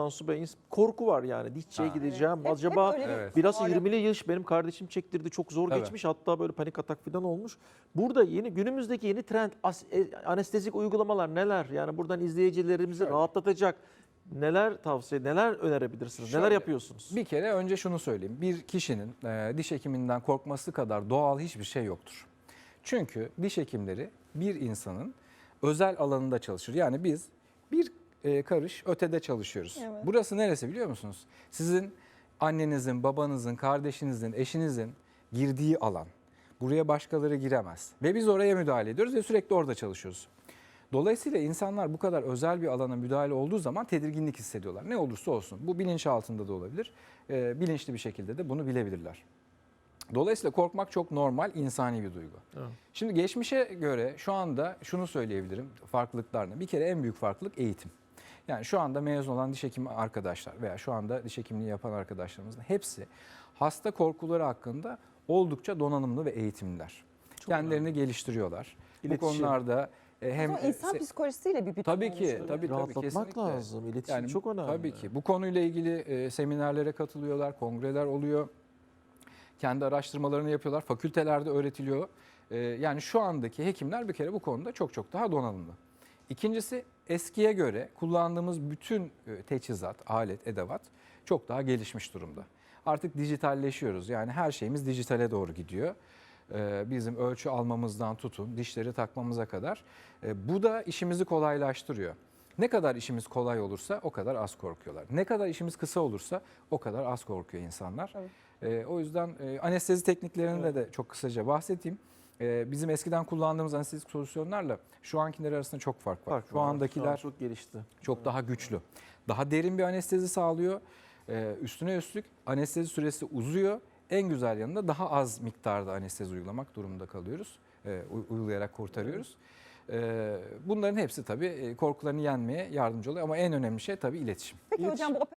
Tansu Bey korku var yani dişçiye Ha. gideceğim. Evet, hep- Acaba hep öyle bir Evet. biraz ağrı. 20'li yaş benim kardeşim çektirdi çok zor Tabii. geçmiş hatta böyle panik atak falan olmuş. Burada yeni günümüzdeki yeni trend as- e, anestezik uygulamalar neler? Yani buradan izleyicilerimizi rahatlatacak neler tavsiye neler önerebilirsiniz? neler Şöyle, yapıyorsunuz? Bir kere önce şunu söyleyeyim. Bir kişinin e, diş hekiminden korkması kadar doğal hiçbir şey yoktur. Çünkü diş hekimleri bir insanın özel alanında çalışır. Yani biz bir e, karış ötede çalışıyoruz. Evet. Burası neresi biliyor musunuz? Sizin annenizin, babanızın, kardeşinizin, eşinizin girdiği alan. Buraya başkaları giremez. Ve biz oraya müdahale ediyoruz ve sürekli orada çalışıyoruz. Dolayısıyla insanlar bu kadar özel bir alana müdahale olduğu zaman tedirginlik hissediyorlar. Ne olursa olsun. Bu bilinç altında da olabilir. Ee, bilinçli bir şekilde de bunu bilebilirler. Dolayısıyla korkmak çok normal, insani bir duygu. Evet. Şimdi geçmişe göre şu anda şunu söyleyebilirim farklılıklarını. Bir kere en büyük farklılık eğitim. Yani şu anda mezun olan diş hekimi arkadaşlar veya şu anda diş hekimliği yapan arkadaşlarımızın hepsi hasta korkuları hakkında oldukça donanımlı ve eğitimliler. Kendilerini geliştiriyorlar. İletişim. Bu konularda e, hem Ama insan psikolojisiyle bir bütün Tabii ki, oluşuyor. tabii. Rahatlatmak kesinlikle. lazım. İletişim yani çok önemli. Tabii ki. Bu konuyla ilgili e, seminerlere katılıyorlar, kongreler oluyor. Kendi araştırmalarını yapıyorlar. Fakültelerde öğretiliyor. E, yani şu andaki hekimler bir kere bu konuda çok çok daha donanımlı. İkincisi eskiye göre kullandığımız bütün e, teçhizat, alet, edevat çok daha gelişmiş durumda. Artık dijitalleşiyoruz. Yani her şeyimiz dijitale doğru gidiyor. E, Bizim ölçü almamızdan tutun, dişleri takmamıza kadar. E, Bu da işimizi kolaylaştırıyor. Ne kadar işimiz kolay olursa o kadar az korkuyorlar. Ne kadar işimiz kısa olursa o kadar az korkuyor insanlar. E, o yüzden anestezi tekniklerinde de çok kısaca bahsedeyim. E, bizim eskiden kullandığımız anestezik solüsyonlarla şu ankiler arasında çok fark var. Fark şu var. andakiler Şu an çok gelişti. çok daha güçlü. Daha derin bir anestezi sağlıyor. Ee, üstüne üstlük anestezi süresi uzuyor. En güzel yanında daha az miktarda anestezi uygulamak durumunda kalıyoruz. Ee, uy- uygulayarak kurtarıyoruz. Ee, bunların hepsi tabii e, korkularını yenmeye yardımcı oluyor ama en önemli şey tabii iletişim. Peki hocam bu